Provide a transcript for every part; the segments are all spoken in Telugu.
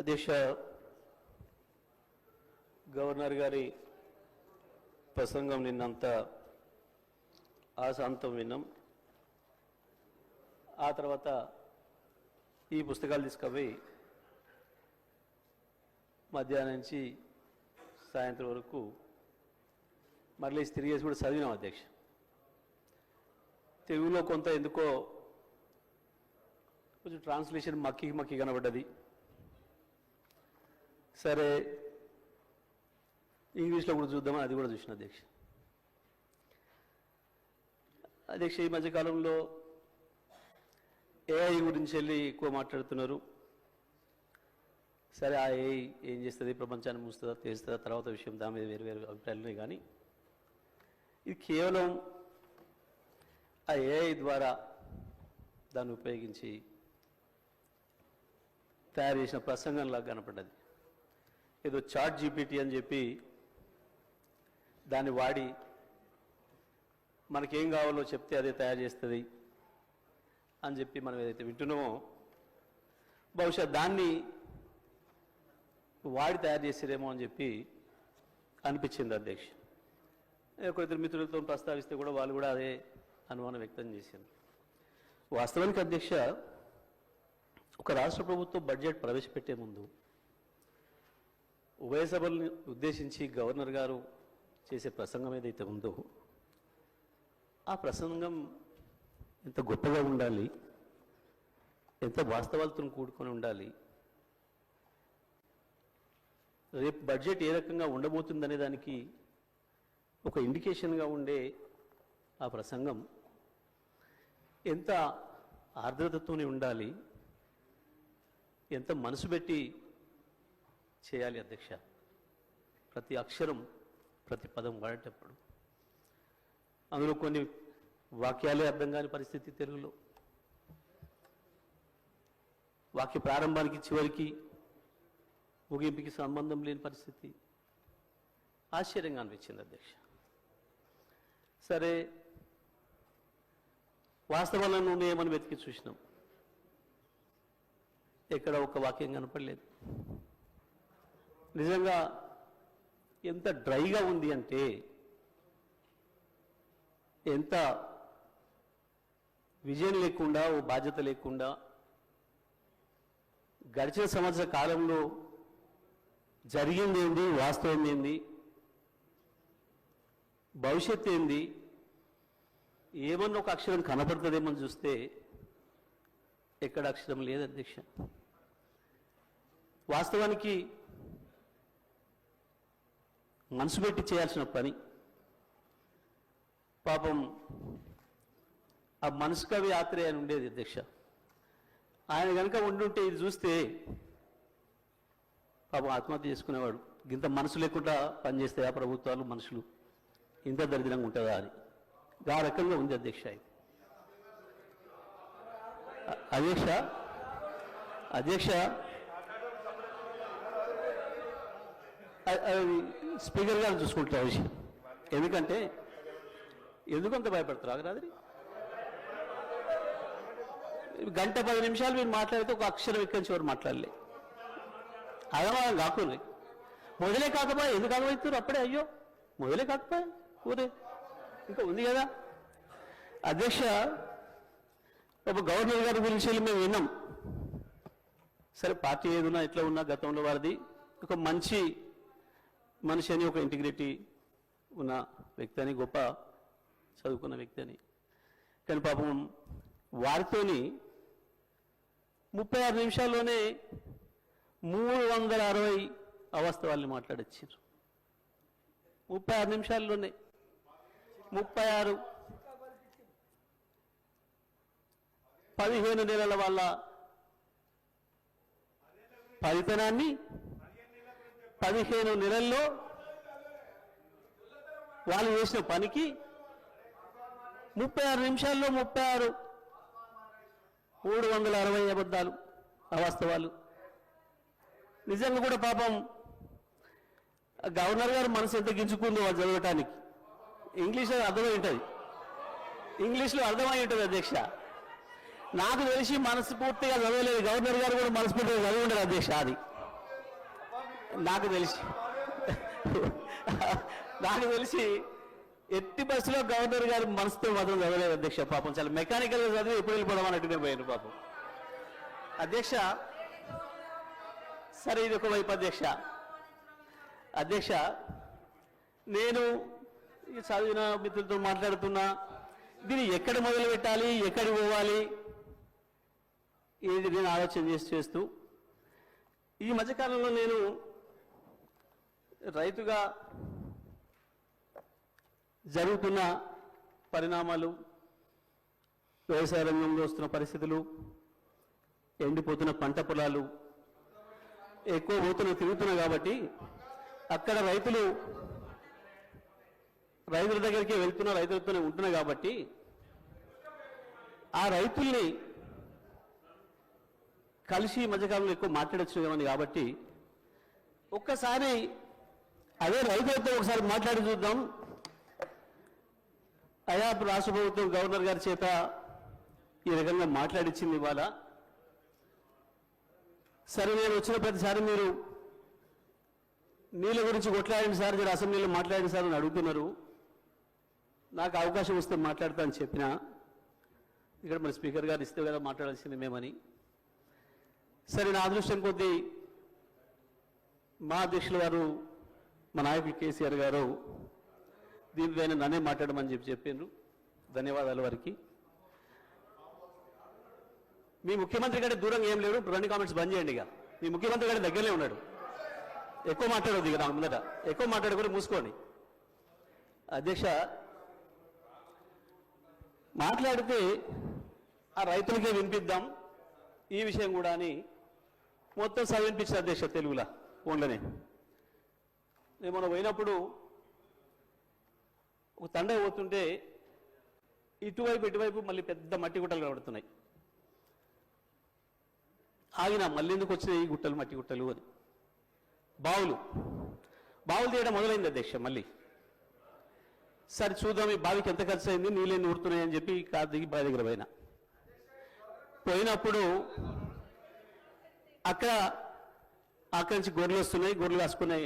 అధ్యక్ష గవర్నర్ గారి ప్రసంగం నిన్నంతా ఆశాంతం విన్నాం. ఆ తర్వాత ఈ పుస్తకాలు తీసుకుపోయి మధ్యాహ్నం నుంచి సాయంత్రం వరకు మళ్ళీ తిరిగేసి కూడా చదివినాం అధ్యక్ష. తెలుగులో కొంత ఎందుకో కొంచెం ట్రాన్స్లేషన్ మక్కి మక్కి కనబడ్డది. సరే ఇంగ్లీష్లో కూడా చూద్దామని అది కూడా చూసిన అధ్యక్ష. అధ్యక్ష ఈ మధ్యకాలంలో ఏఐ గురించి వెళ్ళి ఎక్కువ మాట్లాడుతున్నారు. సరే ఆ ఏఐ ఏం చేస్తుంది? ప్రపంచాన్ని మూస్తుందా? తెస్తుందా తర్వాత విషయం దాని మీద వేరు వేరు అభిప్రాయాలు ఉన్నాయి కానీ ఇది కేవలం ఆ ఏఐ ద్వారా దాన్ని ఉపయోగించి తయారు చేసిన ప్రసంగంలాగా కనపడ్డది. ఏదో చాట్ జీపీటీ అని చెప్పి దాన్ని వాడి మనకేం కావాలో చెప్తే అదే తయారు చేస్తుంది అని చెప్పి మనం ఏదైతే వింటున్నామో బహుశా దాన్ని వాడి తయారు చేసిరేమో అని చెప్పి అనిపించింది అధ్యక్ష. ఒకరిద్దరు ఇద్దరు మిత్రులతో ప్రస్తావిస్తే కూడా వాళ్ళు కూడా అదే అనుమానం వ్యక్తం చేశారు. వాస్తవానికి అధ్యక్ష ఒక రాష్ట్ర ప్రభుత్వం బడ్జెట్ ప్రవేశపెట్టే ముందు ఉభయ సభల్ని ఉద్దేశించి గవర్నర్ గారు చేసే ప్రసంగం ఏదైతే ఉందో ఆ ప్రసంగం ఎంత గొప్పగా ఉండాలి ఎంత వాస్తవాలతో కూడుకొని ఉండాలి రేపు బడ్జెట్ ఏ రకంగా ఉండబోతుందనే దానికి ఒక ఇండికేషన్గా ఉండే ఆ ప్రసంగం ఎంత ఆర్ద్రతతోనే ఉండాలి ఎంత మనసు పెట్టి చేయాలి అధ్యక్ష. ప్రతి అక్షరం ప్రతి పదం వాడేటప్పుడు. అందులో కొన్ని వాక్యాలే అర్థం కాని పరిస్థితి తెలుగులో. వాక్య ప్రారంభానికి చివరికి ముగింపుకి సంబంధం లేని పరిస్థితి. ఆశ్చర్యంగా అనిపించింది అధ్యక్ష. సరే వాస్తవాలను నుండి ఏమని వెతికి చూసినాం. ఎక్కడ ఒక వాక్యం కనపడలేదు. నిజంగా ఎంత డ్రైగా ఉంది అంటే ఎంత విజయం లేకుండా ఓ బాధ్యత లేకుండా గడిచిన సంవత్సర కాలంలో జరిగింది ఏంది వాస్తవం ఏంది భవిష్యత్ ఏంది ఏమన్నా ఒక అక్షరం కనపడుతుందేమో చూస్తే ఎక్కడ అక్షరం లేదు అధ్యక్ష వాస్తవానికి మనసు పెట్టి చేయాల్సిన పని. పాపం ఆ మనసు కవి ఆత్రేయ అని ఉండేది అధ్యక్ష. ఆయన కనుక ఉండుంటే ఇది చూస్తే పాపం ఆత్మహత్య చేసుకునేవాడు. ఇంత మనసు లేకుండా పనిచేస్తే ఆ ప్రభుత్వాలు మనుషులు? ఇంత దరిద్రంగా ఉంటుందా అని. ఆ రకంగా ఉంది అధ్యక్ష ఇది. అధ్యక్ష? అధ్యక్ష అ- అది స్పీకర్ గారు చూసుకుంటారు విషయం ఎందుకంటే ఎందుకంత భయపడతారు ఆగరాది గంట పది నిమిషాలు మీరు మాట్లాడితే ఒక అక్షరం ఎక్కడి నుంచి ఎవరు మాట్లాడలే. అదమానం కాకుండా మొదలే కాకపోయా ఎందుకు ఆగమవుతారు అప్పుడే? అయ్యో మొదలే కాకపోయా ఊరే. ఇంకా ఉంది కదా. అధ్యక్ష ఒక గవర్నర్ గారి గురించి మేము విన్నాం. సరే పార్టీ ఏదున్నా ఎట్లా ఉన్నా గతంలో వారిది. ఒక మంచి మనిషి అని ఒక ఇంటిగ్రిటీ ఉన్న వ్యక్తి అని గొప్ప చదువుకున్న వ్యక్తి అని. కానీ పాపం వారితోని ముప్పై ఆరు నిమిషాల్లోనే మూడు వందల అరవై అవాస్తవాల్ని మాట్లాడొచ్చారు. ముప్పై ఆరు నిమిషాల్లోనే ముప్పై ఆరు పదిహేను నెలల వాళ్ళ ఫలితనాన్ని పదిహేను నెలల్లో వాళ్ళు చేసిన పనికి ముప్పై ఆరు నిమిషాల్లో ముప్పై ఆరు మూడు వందల అరవై అబద్ధాలు అవాస్తవాలు. నిజంగా కూడా పాపం గవర్నర్ గారు మనసు ఎంత గించుకుందో అది చదవటానికి. ఇంగ్లీష్లో అర్థమై ఉంటుంది. ఇంగ్లీష్లో అర్థమై ఉంటుంది అధ్యక్ష. నాకు తెలిసి మనస్ఫూర్తిగా చదవలేదు. గవర్నర్ గారు కూడా మనస్ఫూర్తిగా చదివి ఉండరు అధ్యక్ష అది. నాకు తెలిసి నాకు తెలిసి ఎట్టి బస్సులో గవర్నర్ గారి మనసుతో మాత్రం చదవలేదు అధ్యక్ష పాపం. చాలా మెకానికల్ చదివి ఎప్పుడు వెళ్ళిపోవడం అన్నట్టునే పోయాను పాపం. అధ్యక్ష సరే ఇది ఒక వైపు అధ్యక్ష. అధ్యక్ష నేను ఈ చదివిన మిత్రులతో మాట్లాడుతున్నా. దీన్ని ఎక్కడ మొదలు పెట్టాలి ఎక్కడికి పోవాలి ఇది నేను ఆలోచన చేసి చేస్తూ. ఈ మధ్యకాలంలో నేను రైతుగా జరుగుతున్న పరిణామాలు వ్యవసాయ రంగంలో వస్తున్న పరిస్థితులు ఎండిపోతున్న పంట పొలాలు ఎక్కువ పోతున్న తిరుగుతున్నాయి కాబట్టి అక్కడ రైతులు రైతుల దగ్గరికి వెళ్తున్న రైతులతోనే ఉంటున్నాయి కాబట్టి ఆ రైతుల్ని కలిసి మధ్యకాలంలో ఎక్కువ మాట్లాడొచ్చు కాబట్టి ఒక్కసారి అదే రైతులతో ఒకసారి మాట్లాడి చూద్దాం. అయా రాష్ట్ర ప్రభుత్వం గవర్నర్ గారి చేత ఈ రకంగా మాట్లాడిచ్చింది ఇవాళ. సరే నేను వచ్చిన ప్రతిసారి మీరు నీళ్ళ గురించి కొట్లాడండి సార్ మీరు అసెంబ్లీలో మాట్లాడండి సార్ అని అడుగుతున్నారు. నాకు అవకాశం వస్తే మాట్లాడతానని చెప్పిన. ఇక్కడ మన స్పీకర్ గారు ఇస్తే కదా మాట్లాడాల్సింది మేమని. సరే నా అదృష్టం కొద్దీ మా అధ్యక్షులు గారు మా నాయకులు కేసీఆర్ గారు దీనిపైన నన్నే మాట్లాడమని చెప్పి చెప్పిండ్రు. ధన్యవాదాలు వారికి. మీ ముఖ్యమంత్రి కంటే దూరంగా ఏం లేడు రెండు కామెంట్స్ బంద్ చేయండి ఇక. మీ ముఖ్యమంత్రి కంటే దగ్గరనే ఉన్నాడు. ఎక్కువ మాట్లాడొద్దు ఇక నాకు ముందట. ఎక్కువ మాట్లాడుకొని మూసుకోండి. అధ్యక్ష మాట్లాడితే ఆ రైతులకే వినిపిద్దాం. ఈ విషయం కూడా అని మొత్తం సభ అధ్యక్ష తెలుగులా ఫోన్లోనే. నేను మనం పోయినప్పుడు ఒక తండ పోతుంటే ఇటువైపు ఇటువైపు మళ్ళీ పెద్ద మట్టి గుట్టలు కనబడుతున్నాయి. ఆగిన మళ్ళీ ఎందుకు వచ్చినాయి ఈ గుట్టలు మట్టి గుట్టలు అని. బావులు. బావులు తీయడం మొదలైంది అధ్యక్ష మళ్ళీ. సరే చూద్దాం ఈ బావికి ఎంత ఖర్చు అయింది నీళ్ళని ఊరుతున్నాయి అని చెప్పి కారు దిగి బావి దగ్గర పోయినా. పోయినప్పుడు అక్కడ అక్కడి నుంచి గొర్రెలు వస్తున్నాయి గొర్రెలు కాసుకునే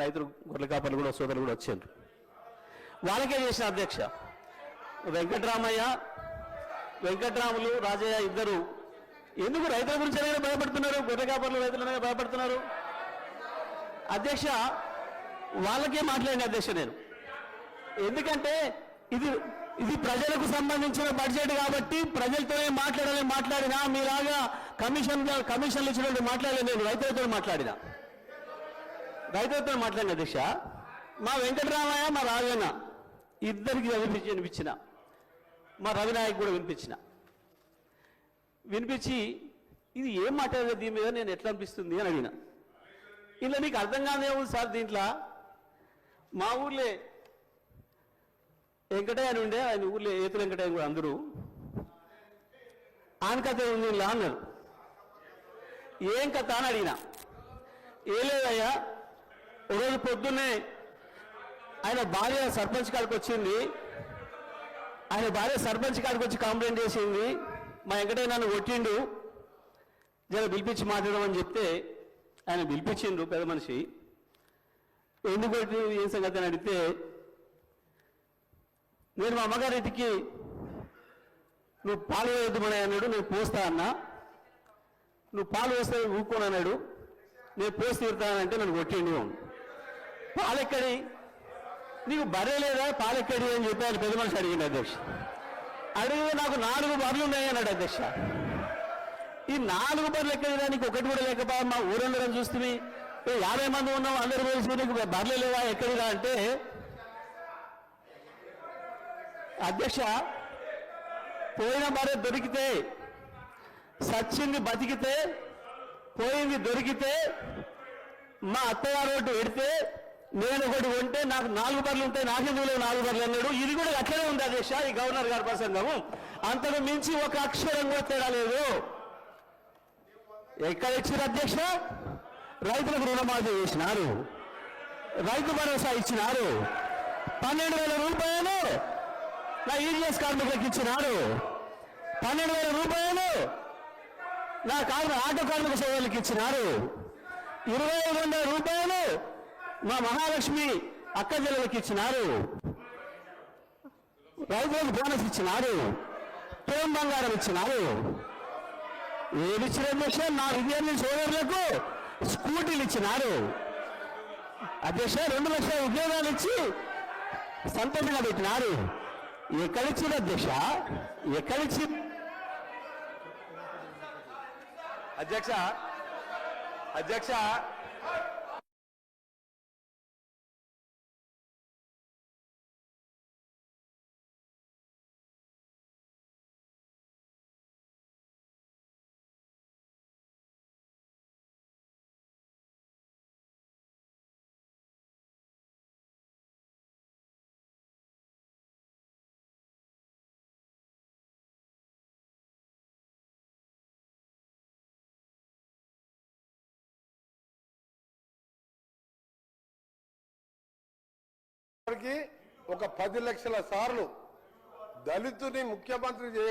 రైతులు గొర్రెల కాపర్లు కూడా సోదరులు కూడా వచ్చారు వాళ్ళకే చేసిన అధ్యక్ష. వెంకటరామయ్య వెంకటరాములు రాజయ్య ఇద్దరు ఎందుకు రైతుల గురించి అయినా భయపడుతున్నారు? గొర్రె కాపర్లు రైతులనే భయపడుతున్నారు? అధ్యక్ష వాళ్ళకే మాట్లాడిన అధ్యక్ష నేను. ఎందుకంటే ఇది ఇది ప్రజలకు సంబంధించిన బడ్జెట్ కాబట్టి ప్రజలతోనే మాట్లాడాలని మాట్లాడినా మీలాగా కమిషన్ కమిషన్లు ఇచ్చినట్టు మాట్లాడలేదు నేను రైతులతో మాట్లాడినా. రైతులతో మాట్లాడిన అధ్యక్ష మా వెంకటరామయ్య మా రాజన్న ఇద్దరికి వినిపించి వినిపించిన. మా రవినాయక్ కూడా వినిపించిన. వినిపించి ఇది ఏం మాట్లాడలేదు దీని మీద? నేను ఎట్లా అనిపిస్తుంది అని అడిగిన. ఇలా నీకు అర్థం కాదే ఉంది సార్ దీంట్లో? మా ఊర్లే వెంకటయ్య అని ఉండే ఆయన ఊర్లో ఏతు వెంకటయ్య కూడా అందరూ. ఆయన కథ ఉంది ఇలా అన్నారు. ఏం కథ అని అడిగిన. ఏ లేదయ్యా? ఒకరోజు పొద్దున్నే ఆయన భార్య సర్పంచ్ కాడికి వచ్చింది. ఆయన భార్య సర్పంచ్ కాడికి వచ్చి కంప్లైంట్ చేసింది. మా వెంకటయ్య నన్ను కొట్టిండు. జర పిలిపించి మాట్లాడమని చెప్తే ఆయన పిలిపించిండు పెద్ద మనిషి. ఎందుకు కొట్టి ఏం సంగతి అని అడిగితే నేను మా అమ్మగారి ఇంటికి నువ్వు పాలు వేయద్దుమని అన్నాడు. నేను పోస్తా అన్నా. నువ్వు పాలు వేస్తే ఊరుకోను అన్నాడు. నేను పోసి తీరుతానంటే నన్ను కొట్టిండు. పాలెక్కడి? నీకు బర్రె లేదా? పాలెక్కడి అని చెప్పాను పెద్ద మనిషి అడిగింది అధ్యక్ష. అడిగితే నాకు నాలుగు బర్రెలు ఉన్నాయి అన్నాడు అధ్యక్ష. ఈ నాలుగు బర్రెలు ఎక్కడిదా నీకు ఒకటి కూడా లేకపోయా మా ఊరందరం చూస్తుంది యాభై మంది ఉన్నాం అందరూ కలిసి నీకు బర్రెలు లేవా? ఎక్కడిదా అంటే? అధ్యక్ష పోయిన భార్య దొరికితే సచ్చింది బతికితే పోయింది దొరికితే మా అత్తగారు ఒకటి పెడితే నేను ఒకటి ఉంటే నాకు నాలుగు బర్లు ఉంటాయి నాకెందుకు లేవు నాలుగు బర్లు అన్నాడు. ఇది కూడా అట్లనే ఉంది అధ్యక్ష ఈ గవర్నర్ గారి ప్రసంగము. అంతకు మించి ఒక అక్షరం కూడా తేడా లేదు. ఎక్కడ ఇచ్చారు అధ్యక్ష? రైతులకు రుణమాఫీ చేసినారు. రైతు భరోసా ఇచ్చినారు. పన్నెండు వేల రూపాయలు నా ఈడిఎస్ కార్మికులకు ఇచ్చినారు. పన్నెండు వేల రూపాయలు నా కార్మిక ఆటో కార్మిక సేవలకు ఇచ్చినారు. ఇరవై ఐదు వందల రూపాయలు మా మహాలక్ష్మి అక్క చెల్లెలకి ఇచ్చినారు. రైతులకు బోనస్ ఇచ్చినారు. ప్రేమ బంగారం ఇచ్చినారు. ఏమిచ్చిన అధ్యక్ష నా విద్యార్థి సోదరులకు స్కూటీలు ఇచ్చినారు. అధ్యక్ష రెండు లక్షల ఉద్యోగాలు ఇచ్చి సంతోషంగా పెట్టినారు. ఎక్కడిచ్చిన అధ్యక్ష? ఎక్కడిచ్చి అధ్యక్ష అధ్యక్ష ఇప్పటికీ ఒక పది లక్షల సార్లు దళితుని ముఖ్యమంత్రి చేయ